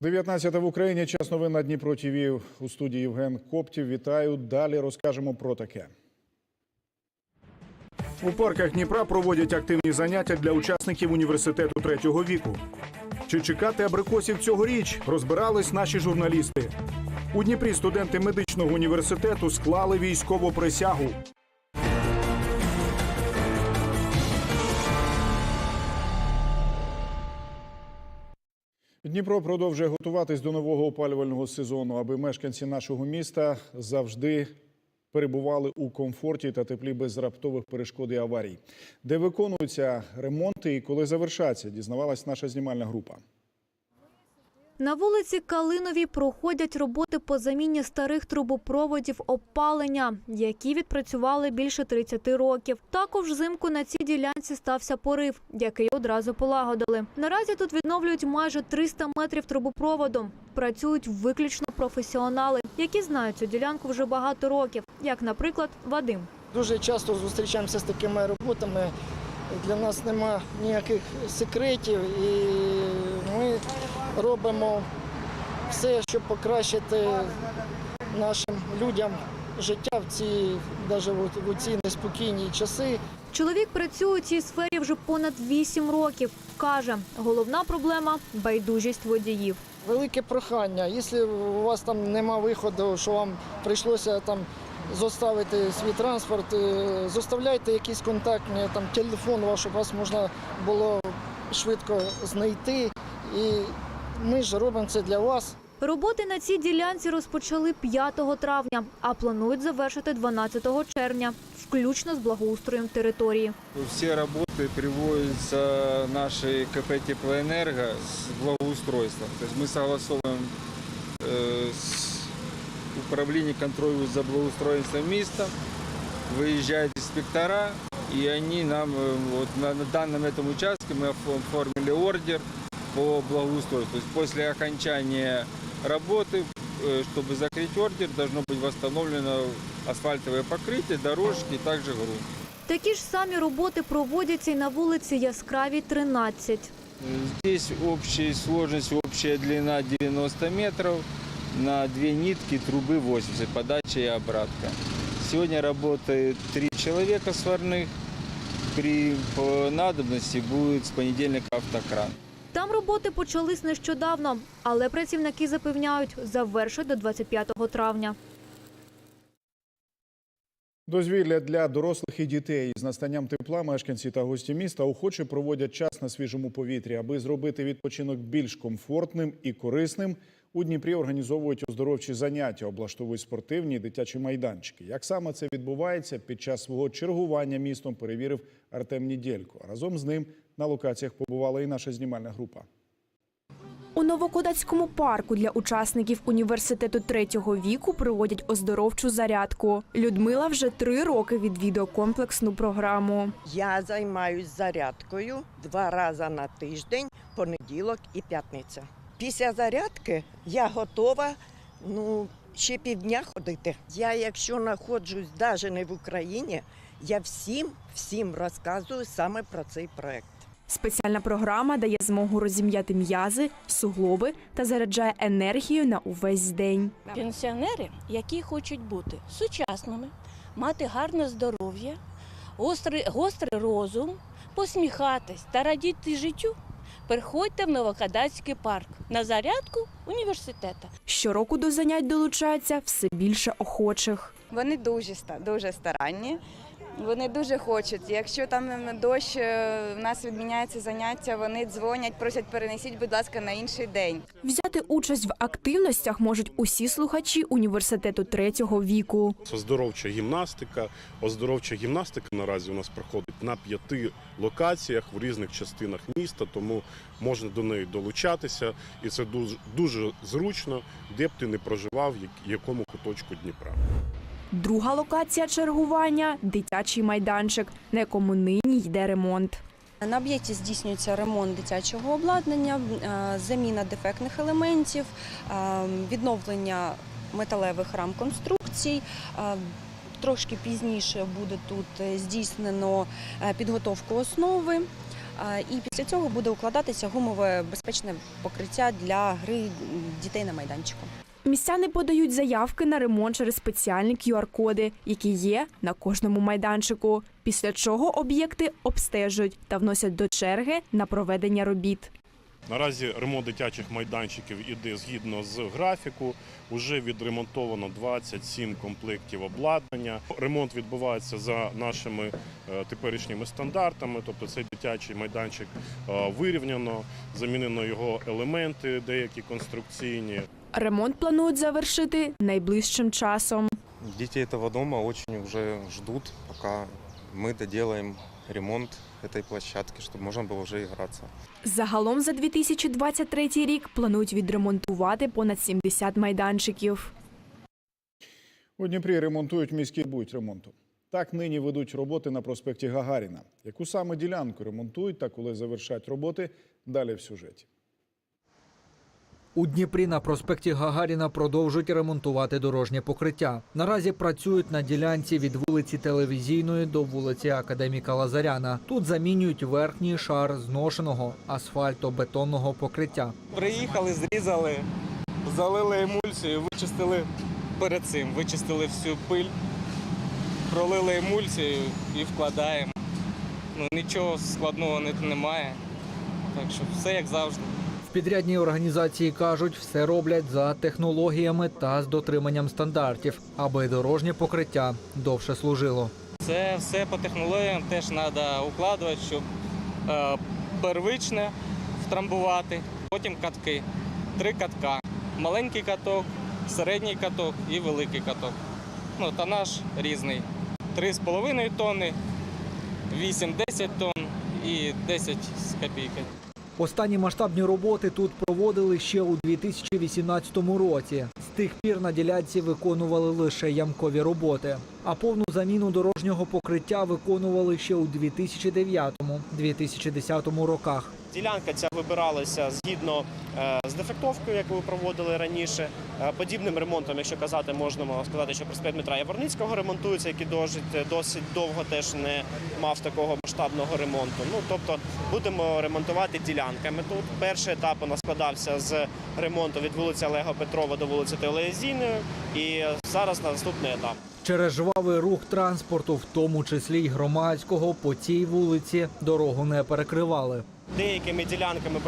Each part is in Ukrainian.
19 в Україні. Час новин на Дніпро ТВ. У студії Євген Коптів. Вітаю. Далі розкажемо про таке. У парках Дніпра проводять активні заняття для учасників університету третього віку. Чи чекати абрикосів цьогоріч? Розбирались наші журналісти. У Дніпрі студенти медичного університету склали військову присягу. Дніпро продовжує готуватись до нового опалювального сезону, аби мешканці нашого міста завжди перебували у комфорті та теплі без раптових перешкод і аварій. Де виконуються ремонти і коли завершаться, дізнавалась наша знімальна група. На вулиці Калиновій проходять роботи по заміні старих трубопроводів опалення, які відпрацювали більше 30 років. Також взимку на цій ділянці стався порив, який одразу полагодили. Наразі тут відновлюють майже 300 метрів трубопроводу. Працюють виключно професіонали, які знають цю ділянку вже багато років, як, наприклад, Вадим. Дуже часто зустрічаємося з такими роботами. Для нас нема ніяких секретів, і ми робимо все, щоб покращити нашим людям життя в ці навіть в ці неспокійні часи. Чоловік працює у цій сфері вже понад 8 років. Каже, головна проблема байдужість водіїв. Велике прохання. Якщо у вас там нема виходу, що вам прийшлося там зоставити свій транспорт, е, зоставляйте якийсь контактний там телефон ваш, щоб вас можна було швидко знайти. І ми ж робимо це для вас. Роботи на цій ділянці розпочали 5 травня, а планують завершити 12 червня, включно з благоустроєм території. Все работы приводятся нашей КП «Теплоэнерго» с благоустройством. То есть мы согласовываем э, с управлением контроля за благоустройством места, выезжают инспектора, и они нам э, вот на, на данном этом участке мы оф- оформили ордер по благоустройству. То есть после окончания работы, э, чтобы закрыть ордер, должно быть восстановлено асфальтовое покрытие, дорожки и также грунт. Такі ж самі роботи проводяться і на вулиці Яскравій, 13. Здесь общая сложность, общая длина 90 метров, на две нитки трубы 80, подача и обратка. Сегодня работает три человека сварных, при по надобности будет с понедельника автокран. Там роботи почались нещодавно, але працівники запевняють, завершать до 25 травня. Дозвілля для дорослих і дітей з настанням тепла мешканці та гості міста охоче проводять час на свіжому повітрі, аби зробити відпочинок більш комфортним і корисним. У Дніпрі організовують оздоровчі заняття, облаштовують спортивні дитячі майданчики. Як саме це відбувається під час свого чергування містом, перевірив Артем Нідєлько. Разом з ним на локаціях побувала і наша знімальна група. У Новокодацькому парку для учасників університету третього віку проводять оздоровчу зарядку. Людмила вже три роки відвідує комплексну програму. Я займаюсь зарядкою два рази на тиждень, понеділок і п'ятниця. Після зарядки я готова ну, ще півдня ходити. Я, якщо знаходжусь навіть не в Україні, я всім всім розказую саме про цей проект. Спеціальна програма дає змогу розім'яти м'язи, суглоби та заряджає енергію на увесь день. Пенсіонери, які хочуть бути сучасними, мати гарне здоров'я, гострий, гострий розум, посміхатись та радіти життю, приходьте в Новокадацький парк на зарядку університету. Щороку до занять долучається все більше охочих. Вони дуже ста- дуже старанні. Вони дуже хочуть. Якщо там дощ, е, в нас відміняється заняття, вони дзвонять, просять перенесіть, будь ласка, на інший день. Взяти участь в активностях можуть усі слухачі університету третього віку. Оздоровча гімнастика. Оздоровча гімнастика наразі у нас проходить на п'яти локаціях в різних частинах міста, тому можна до неї долучатися, і це дуже, дуже зручно, де б ти не проживав, в якому куточку Дніпра. Друга локація чергування дитячий майданчик, на якому нині йде ремонт. На об'єкті здійснюється ремонт дитячого обладнання, е, заміна дефектних елементів, е, відновлення металевих рам конструкцій. Е, Трошки пізніше буде тут здійснено підготовку основи. І після цього буде укладатися гумове безпечне покриття для гри дітей на майданчику. Містяни подають заявки на ремонт через спеціальні QR-коди, які є на кожному майданчику. Після чого об'єкти обстежують та вносять до черги на проведення робіт. Наразі ремонт дитячих майданчиків іде згідно з графіку. Уже відремонтовано 27 комплектів обладнання. Ремонт відбувається за нашими е, теперішніми стандартами. Тобто цей дитячий майданчик е, вирівняно, замінено його елементи, деякі конструкційні. Ремонт планують завершити найближчим часом. Дети этого дома очень уже ждут, пока мы доделаем ремонт этой площадки, чтобы можно было уже играться. Загалом за 2023 рік планують відремонтувати понад 70 майданчиків. У Дніпрі ремонтують міський будь ремонту. Так нині ведуть роботи на проспекті Гагаріна. Яку саме ділянку ремонтують та коли завершать роботи, далі в сюжеті. У Дніпрі на проспекті Гагаріна продовжують ремонтувати дорожнє покриття. Наразі працюють на ділянці від вулиці Телевізійної до вулиці Академіка Лазаряна. Тут замінюють верхній шар зношеного асфальтобетонного покриття. Приїхали, зрізали, залили емульсію, вичистили перед цим, вичистили всю пиль, пролили емульсію і вкладаємо. Ну, нічого складного немає. Так що все як завжди. В підрядній організації кажуть, все роблять за технологіями та з дотриманням стандартів, аби дорожнє покриття довше служило. Це все по технологіям теж треба укладувати, щоб е, первичне втрамбувати, потім катки. Три катка. Маленький каток, середній каток і великий каток. Ну, тонаж різний. 3,5 тонни, 8-10 тонн і 10 з копійкою. Останні масштабні роботи тут проводили ще у 2018 році. З тих пір на ділянці виконували лише ямкові роботи, а повну заміну дорожнього покриття виконували ще у 2009-2010 роках. Ділянка ця вибиралася згідно е, з дефектовкою, яку ви проводили раніше. Е, Подібним ремонтом, якщо казати, можна сказати, що проспект Дмитра Яворницького ремонтується, який досить, досить довго теж не мав такого масштабного ремонту. Ну тобто будемо ремонтувати ділянками. Тут перший етап у нас складався з ремонту від вулиці Олега Петрова до вулиці Телезійної, і зараз наступний етап. Через жвавий рух транспорту, в тому числі й громадського, по цій вулиці дорогу не перекривали. Деякими ділянками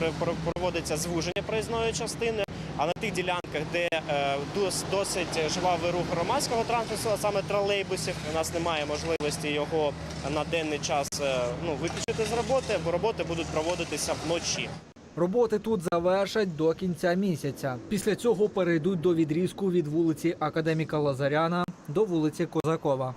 проводиться звуження проїзної частини, а на тих ділянках, де е, досить жвавий рух громадського транспорту, а саме тролейбусів, у нас немає можливості його на денний час е, ну, виключити з роботи, бо роботи будуть проводитися вночі. Роботи тут завершать до кінця місяця. Після цього перейдуть до відрізку від вулиці Академіка Лазаряна до вулиці Козакова.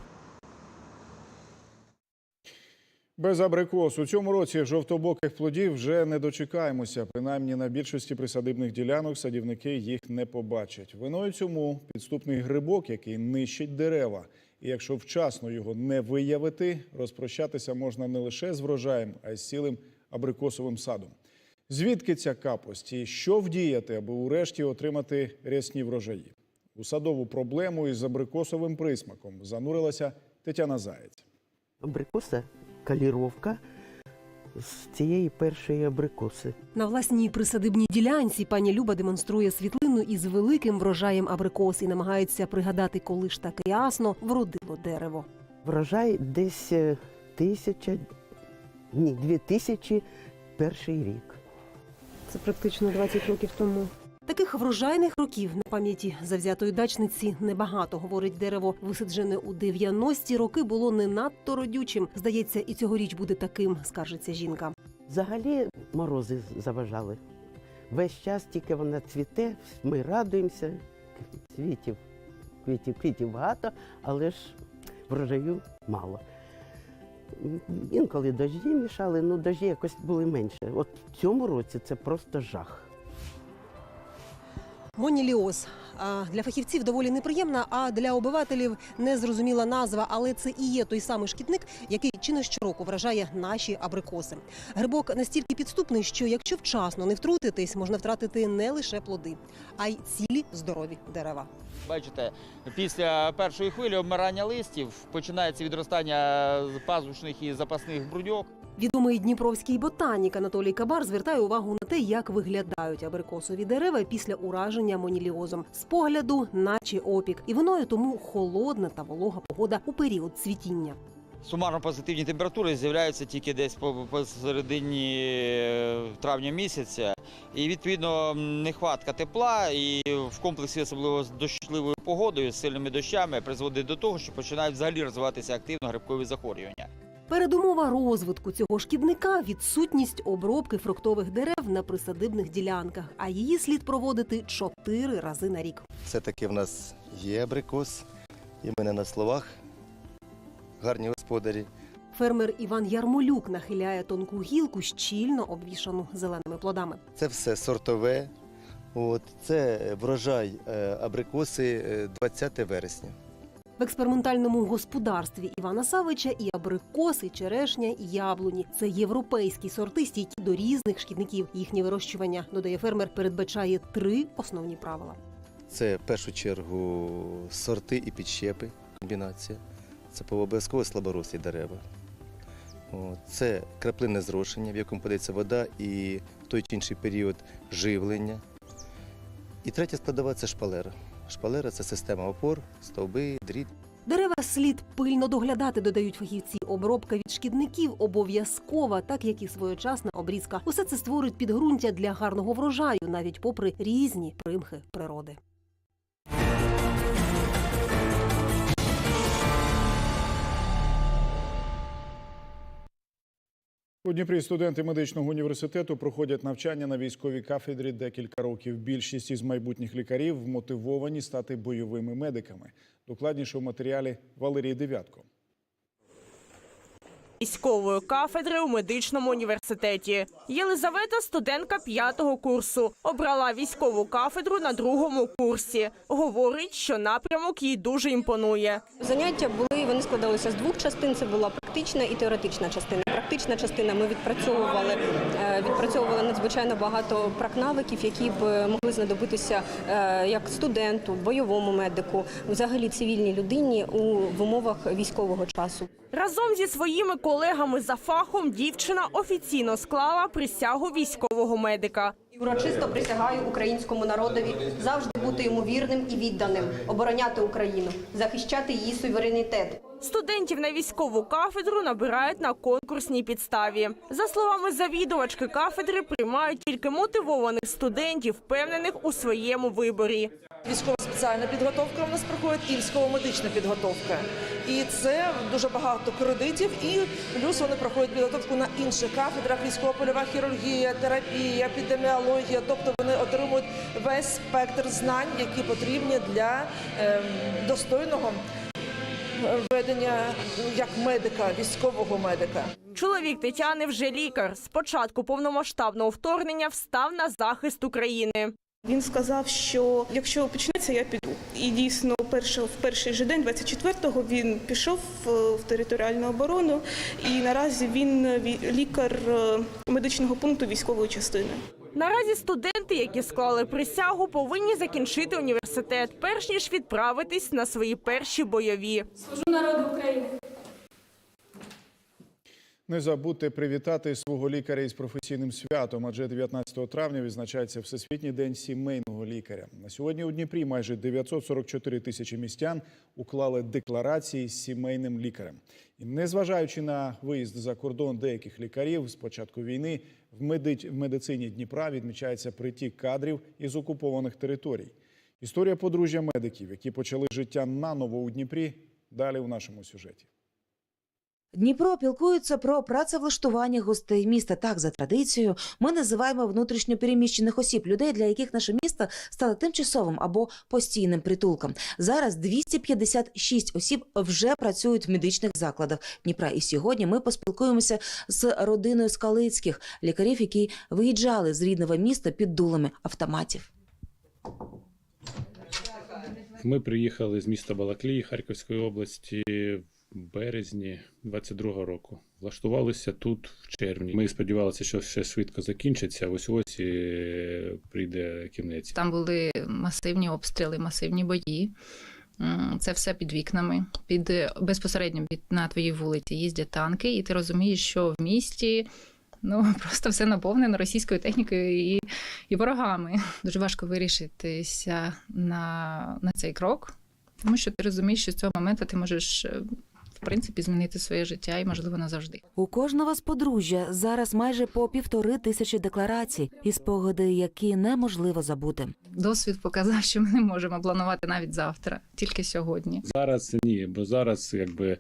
Без абрикос у цьому році жовтобоких плодів вже не дочекаємося. Принаймні на більшості присадибних ділянок садівники їх не побачать. Виною цьому підступний грибок, який нищить дерева. І якщо вчасно його не виявити, розпрощатися можна не лише з врожаєм, а й з цілим абрикосовим садом. Звідки ця капость і що вдіяти, аби урешті отримати рясні врожаї? У садову проблему із абрикосовим присмаком занурилася Тетяна Заєць. Абрикоса каліровка з цієї першої абрикоси. На власній присадибній ділянці пані Люба демонструє світлину із великим врожаєм абрикос і намагається пригадати, коли ж так ясно вродило дерево. Врожай десь е, тисяча, ні, дві тисячі перший рік. Це практично 20 років тому. Таких врожайних років на пам'яті завзятої дачниці небагато. Говорить дерево, висаджене у 90-ті роки, було не надто родючим. Здається, і цьогоріч буде таким, скаржиться жінка. Взагалі морози заважали. Весь час тільки вона цвіте, ми радуємося, квітів, квітів, квітів багато, але ж врожаю мало. Інколи дожді мішали, ну дожді якось були менше. От в цьому році це просто жах. Моніліоз для фахівців доволі неприємна, а для обивателів незрозуміла назва. Але це і є той самий шкідник, який чи не щороку вражає наші абрикоси. Грибок настільки підступний, що якщо вчасно не втрутитись, можна втратити не лише плоди, а й цілі здорові дерева. Бачите, після першої хвилі обмирання листів починається відростання пазушних і запасних бруньок. Відомий дніпровський ботанік Анатолій Кабар звертає увагу на те, як виглядають абрикосові дерева після ураження моніліозом. Погляду, наче опік, і виною тому холодна та волога погода у період цвітіння. Сумарно позитивні температури з'являються тільки десь по посередині е, травня місяця. І відповідно нехватка тепла і в комплексі особливо з дощливою погодою, з сильними дощами призводить до того, що починають взагалі розвиватися активно грибкові захворювання. Передумова розвитку цього шкідника відсутність обробки фруктових дерев на присадибних ділянках, а її слід проводити чотири рази на рік. Все-таки в нас є абрикос, і ми не на словах гарні господарі. Фермер Іван Ярмолюк нахиляє тонку гілку, щільно обвішану зеленими плодами. Це все сортове. От, це врожай е, абрикоси е, 20 вересня. В експериментальному господарстві Івана Савича і абрикоси, черешня, і яблуні це європейські сорти, стійкі до різних шкідників. Їхнє вирощування, додає фермер, передбачає три основні правила. Це в першу чергу сорти і підщепи, комбінація. Це обов'язково слаборослі дерева. Це краплинне зрошення, в якому подається вода і в той чи інший період живлення. І третя складова це шпалера. Шпалера це система опор, стовби, дріт. Дерева слід пильно доглядати, додають фахівці. Обробка від шкідників обов'язкова, так як і своєчасна обрізка. Усе це створить підґрунтя для гарного врожаю, навіть попри різні примхи природи. У Дніпрі студенти медичного університету проходять навчання на військовій кафедрі декілька років. Більшість із майбутніх лікарів вмотивовані стати бойовими медиками. Докладніше у матеріалі Валерії Дев'ятко. Військової кафедри у медичному університеті. Єлизавета студентка п'ятого курсу. Обрала військову кафедру на другому курсі. Говорить, що напрямок їй дуже імпонує. Заняття були, вони складалися з двох частин. Це була практична і теоретична частина. Практична частина ми відпрацьовували, е, відпрацьовували надзвичайно багато практнавиків, які б е, могли знадобитися е, як студенту, бойовому медику, взагалі цивільній людині у в умовах військового часу. Разом зі своїми колегами за фахом дівчина офіційно склала присягу військового медика. Урочисто присягаю українському народові завжди бути йому вірним і відданим, обороняти Україну, захищати її суверенітет. Студентів на військову кафедру набирають на конкурсній підставі. За словами завідувачки кафедри, приймають тільки мотивованих студентів, впевнених у своєму виборі. Військова спеціальна підготовка у нас проходить і військово-медична підготовка. І це дуже багато кредитів. І плюс вони проходять підготовку на інших кафедрах: військово-польова хірургія, терапія, епідеміологія. Тобто вони отримують весь спектр знань, які потрібні для ем, достойного ведення як медика, військового медика. Чоловік Тетяни вже лікар. З початку повномасштабного вторгнення встав на захист України. Він сказав, що якщо почнеться, я піду. І дійсно, перше, в перший же день, 24-го, він пішов е, в територіальну оборону, і наразі він ві- лікар е, медичного пункту військової частини. Наразі студенти, які склали присягу, повинні закінчити університет, перш ніж відправитись на свої перші бойові. Служу народу України. Не забудьте привітати свого лікаря із професійним святом, адже 19 травня відзначається Всесвітній день сімейного лікаря. На сьогодні у Дніпрі майже 944 тисячі містян уклали декларації з сімейним лікарем. І незважаючи на виїзд за кордон деяких лікарів з початку війни, в меди- в медицині Дніпра відмічається притік кадрів із окупованих територій. Історія подружжя медиків, які почали життя наново у Дніпрі, далі у нашому сюжеті. Дніпро пілкується про працевлаштування гостей міста. Так, за традицією, ми називаємо внутрішньо переміщених осіб, людей, для яких наше місто стало тимчасовим або постійним притулком. Зараз 256 осіб вже працюють в медичних закладах Дніпра. І сьогодні ми поспілкуємося з родиною Скалицьких, лікарів, які виїжджали з рідного міста під дулами автоматів. Ми приїхали з міста Балаклії Харківської області березні 22-го року. Влаштувалися тут в червні. Ми сподівалися, що все швидко закінчиться. Ось ось і прийде кінець. Там були масивні обстріли, масивні бої. Це все під вікнами, під е, безпосередньо під на твоїй вулиці їздять танки, і ти розумієш, що в місті ну просто все наповнено російською технікою і, і ворогами. Дуже важко вирішитися на, на цей крок, тому що ти розумієш, що з цього моменту ти можеш е, принципі змінити своє життя і можливо назавжди. У кожного з подружжя зараз майже по півтори тисячі декларацій і спогади, які неможливо забути. Досвід показав, що ми не можемо планувати навіть завтра, тільки сьогодні. Зараз ні, бо зараз якби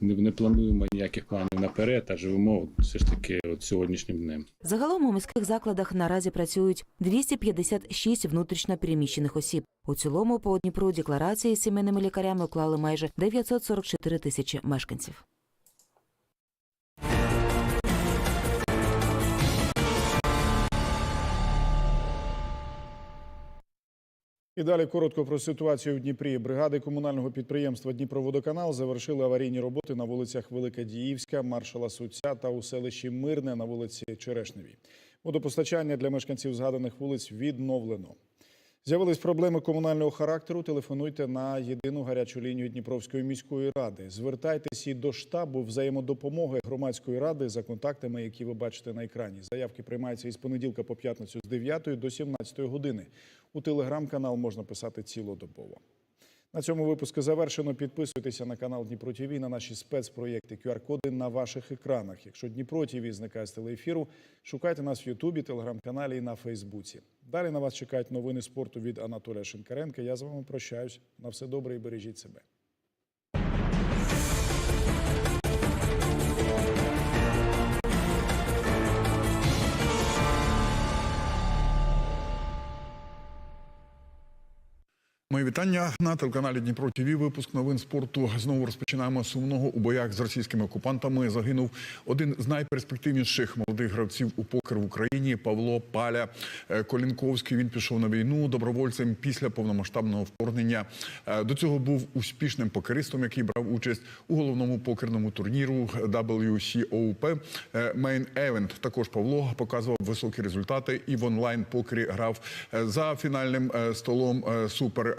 не, плануємо ніяких планів наперед, а живемо все ж таки от сьогоднішнім днем. Загалом у міських закладах наразі працюють 256 внутрішньо переміщених осіб. У цілому по Дніпру декларації з сімейними лікарями уклали майже 944 тисячі мешканців. І далі коротко про ситуацію в Дніпрі. Бригади комунального підприємства Дніпроводоканал завершили аварійні роботи на вулицях Велика Діївська, Маршала Суця та у селищі Мирне на вулиці Черешневій. Водопостачання для мешканців згаданих вулиць відновлено. З'явились проблеми комунального характеру. Телефонуйте на єдину гарячу лінію Дніпровської міської ради. Звертайтеся і до штабу взаємодопомоги громадської ради за контактами, які ви бачите на екрані. Заявки приймаються із понеділка по п'ятницю з 9 до 17 години. У телеграм-канал можна писати цілодобово. На цьому випуску завершено. Підписуйтеся на канал Дніпро ТВ, на наші спецпроєкти QR-коди на ваших екранах. Якщо Дніпро ТВ зникає з телеефіру, шукайте нас в Ютубі, телеграм-каналі і на Фейсбуці. Далі на вас чекають новини спорту від Анатолія Шинкаренка. Я з вами прощаюсь. На все добре і бережіть себе. Мої вітання на телеканалі Дніпро ТВ. Випуск новин спорту. Знову розпочинаємо сумного у боях з російськими окупантами. Загинув один з найперспективніших молодих гравців у покер в Україні Павло Паля Е, Колінковський. Він пішов на війну добровольцем після повномасштабного вторгнення. Е, До цього був успішним покеристом, який брав участь у головному покерному турніру WCOP е, Main Event. Також Павло показував високі результати і в онлайн покері грав за фінальним столом е,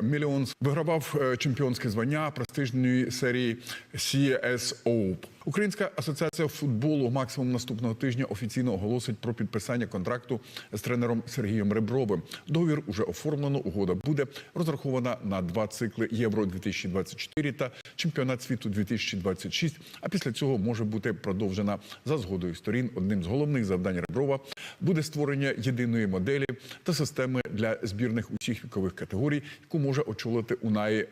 Super Вигравав е, чемпіонське звання престижної серії CSO. Українська асоціація футболу максимум наступного тижня офіційно оголосить про підписання контракту з тренером Сергієм Ребровим. Договір уже оформлено. Угода буде розрахована на два цикли Євро 2024 та чемпіонат світу 2026. А після цього може бути продовжена за згодою сторін. Одним з головних завдань Реброва буде створення єдиної моделі та системи для збірних усіх вікових категорій, яку може очолити Унаї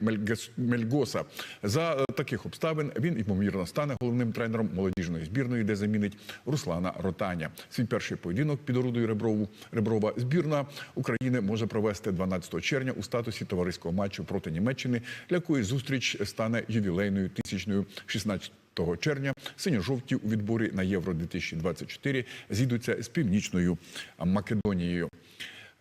Мельгоса. За таких обставин він ймовірно стане головним тренером молодіжної збірної, де замінить Руслана Ротаня. Свій перший поєдинок під орудою Реброву Реброва збірна України може провести 12 червня у статусі товариського матчу проти Німеччини, для якої зустріч стане ювілейною тисячною 16 того червня синьо-жовті у відборі на Євро 2024 зійдуться з північною Македонією.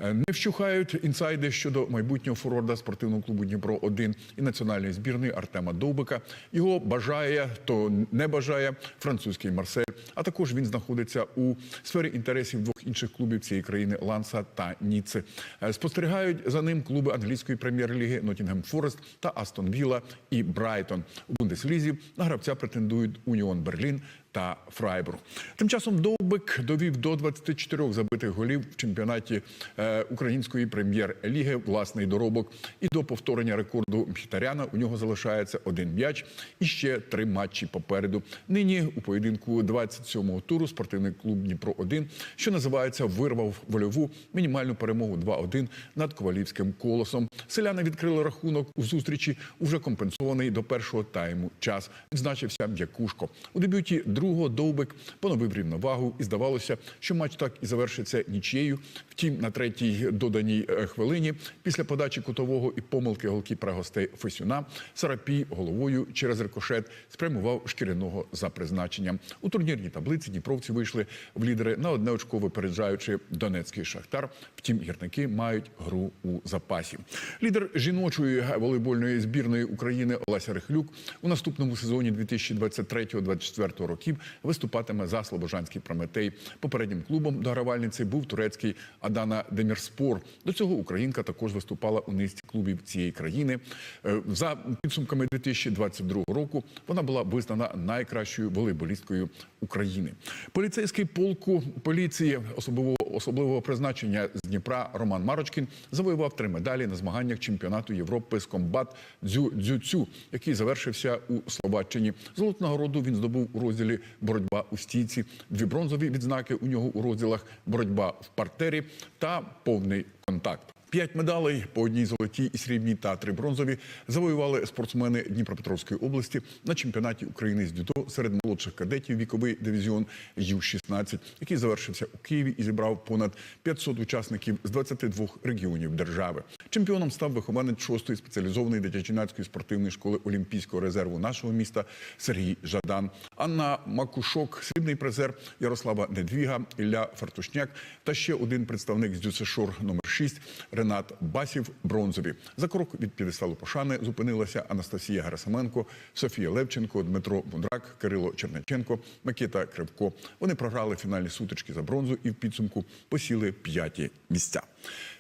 Е, Не вщухають інсайди щодо майбутнього форварда спортивного клубу Дніпро 1 і національної збірної Артема Довбика. Його бажає, то не бажає французький Марсель. А також він знаходиться у сфері інтересів двох інших клубів цієї країни Ланса та Ніци. Е, Спостерігають за ним клуби англійської прем'єр-ліги Ноттінгем Форест та Астон Вілла і Брайтон. У Бундеслізі на гравця претендують Уніон Берлін та Фрайбург. Тим часом Довбик довів до 24 забитих голів в чемпіонаті е, української прем'єр-ліги власний доробок. І до повторення рекорду Мхітаряна у нього залишається один м'яч і ще три матчі попереду. Нині у поєдинку 27-го туру спортивний клуб Дніпро 1 що називається, вирвав вольову мінімальну перемогу 2-1 над ковалівським колосом. Селяни відкрили рахунок у зустрічі. Уже компенсований до першого тайму час. Відзначився Якушко у дебюті другого Довбик поновив рівновагу, і здавалося, що матч так і завершиться нічією. Втім, на третій доданій е, хвилині, після подачі кутового і помилки голкіпера гостей Фесюна, Сарапій головою через рикошет спрямував шкіряного за призначенням. У турнірній таблиці дніпровці вийшли в лідери на одне очко випереджаючи Донецький шахтар. Втім, гірники мають гру у запасі. Лідер жіночої волейбольної збірної України Олеся Рихлюк у наступному сезоні 2023-2024 років учасників виступатиме за Слобожанський Прометей. Попереднім клубом до гравальниці був турецький Адана Демірспор. До цього українка також виступала у низці клубів цієї країни. Е, За підсумками 2022 року вона була визнана найкращою волейболісткою України. Поліцейський полку поліції особливого особливого призначення з Дніпра Роман Марочкін завоював три медалі на змаганнях чемпіонату Європи з комбат дзю дзюцю, який завершився у Словаччині. Золоту нагороду він здобув у розділі боротьба у стійці, дві бронзові відзнаки у нього у розділах боротьба в партері та повний контакт. П'ять медалей по одній золотій і срібній та три бронзові завоювали спортсмени Дніпропетровської області на чемпіонаті України з дюдо серед молодших кадетів віковий дивізіон Ю-16, який завершився у Києві і зібрав понад 500 учасників з 22 регіонів держави. Чемпіоном став вихованець шостої спеціалізованої дитячо-юнацької спортивної школи Олімпійського резерву нашого міста Сергій Жадан. Анна Макушок, срібний призер Ярослава Недвіга, Ілля Фартушняк та ще один представник з Дюсешор номер 6 Ренат Басів бронзові. За крок від п'єдесталу пошани зупинилася Анастасія Герасименко, Софія Левченко, Дмитро Бундрак, Кирило Черниченко, Микита Кривко. Вони програли фінальні сутички за бронзу і в підсумку посіли п'яті місця.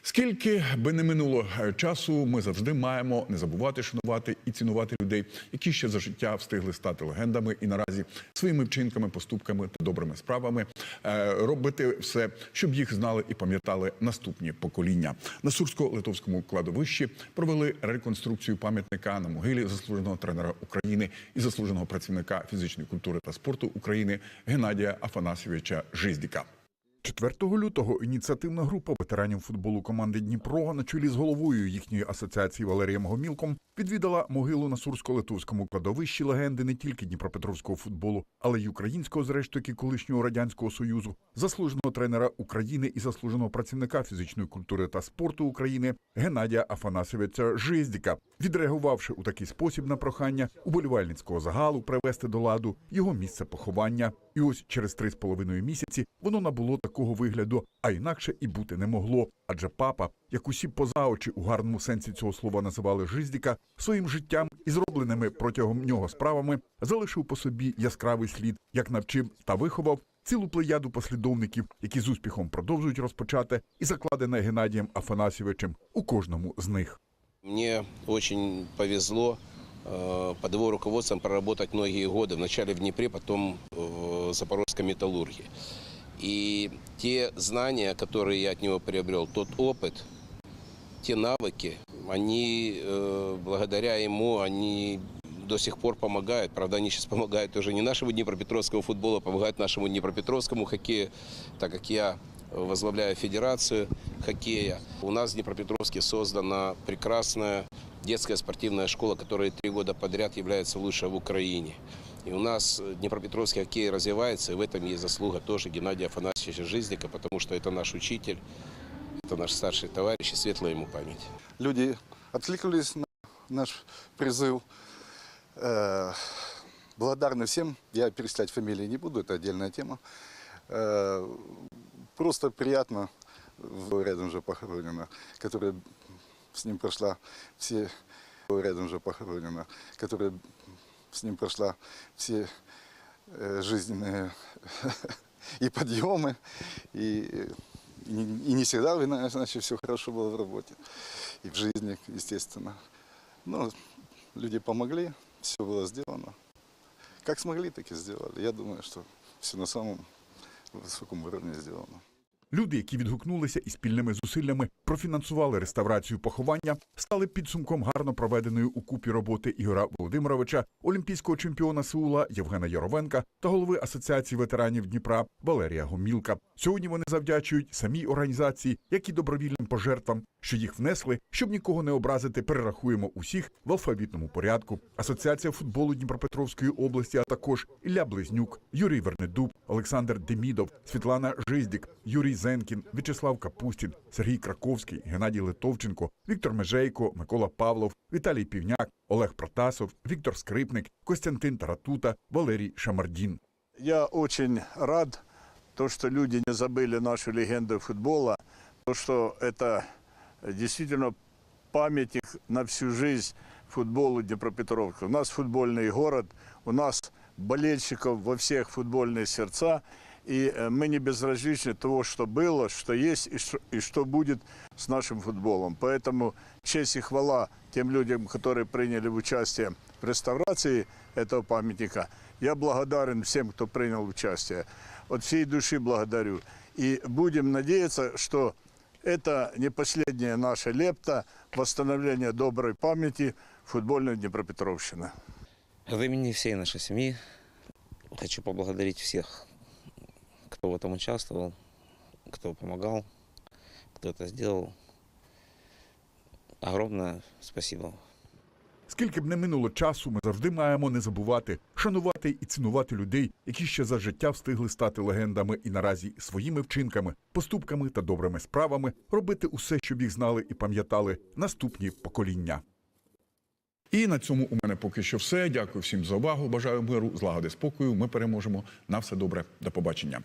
Скільки би не минуло е, часу, ми завжди маємо не забувати шанувати і цінувати людей, які ще за життя встигли стати легендами і наразі своїми вчинками, поступками та добрими справами е, робити все, щоб їх знали і пам'ятали наступні покоління. На Сурсько-Литовському кладовищі провели реконструкцію пам'ятника на могилі заслуженого тренера України і заслуженого працівника фізичної культури та спорту України Геннадія Афанасьовича Жиздіка. 4 лютого ініціативна група ветеранів футболу команди Дніпро на чолі з головою їхньої асоціації Валерієм Гомілком відвідала могилу на Сурсько-Литовському кладовищі легенди не тільки Дніпропетровського футболу, але й українського, зрештою, колишнього радянського союзу, заслуженого тренера України і заслуженого працівника фізичної культури та спорту України Геннадія Афанасовича Жиздіка, відреагувавши у такий спосіб на прохання уболівальницького загалу привести до ладу його місце поховання. І ось через три з половиною місяці воно набуло такого вигляду, а інакше і бути не могло. Адже папа, як усі поза очі у гарному сенсі цього слова називали Жиздіка, своїм життям і зробленими протягом нього справами залишив по собі яскравий слід, як навчив та виховав цілу плеяду послідовників, які з успіхом продовжують розпочати і закладене Геннадієм Афанасьовичем у кожному з них. Мне очень повезло э, под его руководством проработать многие годы. Вначале в Днепре, потом в Запорожской металлургии. И те знания, которые я от него приобрел, тот опыт, те навыки, они э, благодаря ему, они до сих пор помогают. Правда, они сейчас помогают уже не нашему Днепропетровскому футболу, а помогают нашему Днепропетровскому хоккею, так как я возглавляю Федерацию хоккея. У нас в Днепропетровске создана прекрасная детская спортивная школа, которая три года подряд является лучшей в Украине. И у нас Днепропетровский хоккей развивается, и в этом есть заслуга тоже Геннадия Афанасьевича Жизника, потому что это наш учитель, это наш старший товарищ, и светлая ему память. Люди откликнулись на наш призыв. Э, Благодарны всем. Я перечислять фамилии не буду, это отдельная тема. Э, Просто приятно, рядом же похоронена, которая с ним прошла все, рядом же похоронена, которая с ним прошла все э, жизненные и подъемы, и, и и не всегда, значит, все хорошо было в работе и в жизни, естественно. Но люди помогли, все было сделано. Как смогли, так и сделали. Я думаю, что все на самом высоком уровне сделано. Люди, які відгукнулися і спільними зусиллями профінансували реставрацію поховання, стали підсумком гарно проведеної у купі роботи Ігора Володимировича, олімпійського чемпіона Сеула Євгена Яровенка та голови Асоціації ветеранів Дніпра Валерія Гомілка. Сьогодні вони завдячують самій організації, як і добровільним пожертвам, що їх внесли, щоб нікого не образити. Перерахуємо усіх в алфавітному порядку. Асоціація футболу Дніпропетровської області, а також Ілля Близнюк, Юрій Вернедуб, Олександр Демідов, Світлана Жиздік, Юрій Зенкін, В'ячеслав Капустін, Сергій Краковський, Геннадій Литовченко, Віктор Межейко, Микола Павлов, Віталій Півняк, Олег Протасов, Віктор Скрипник, Костянтин Таратута, Валерій Шамардін. Я очень рад, то, что люди не забыли нашу легенду футбола, то, что это действительно памятник на всю жизнь футболу Днепропетровска. У нас футбольный город, у нас болельщиков во всех футбольные сердца. И э, мы не безразличны того, что было, что есть и что, и что будет с нашим футболом. Поэтому честь и хвала тем людям, которые приняли участие в реставрации этого памятника. Я благодарен всем, кто принял участие. От всей души благодарю. И будем надеяться, что это не последняя наша лепта восстановления доброй памяти футбольной Днепропетровщины. От имени всей нашей семьи хочу поблагодарить всех, кто в этом участвовал, кто помогал, кто это сделал. Огромное спасибо. Скільки б не минуло часу, ми завжди маємо не забувати, шанувати і цінувати людей, які ще за життя встигли стати легендами і наразі своїми вчинками, поступками та добрими справами робити усе, щоб їх знали і пам'ятали наступні покоління. І на цьому у мене поки що все. Дякую всім за увагу. Бажаю миру, злагоди, спокою. Ми переможемо. На все добре. До побачення.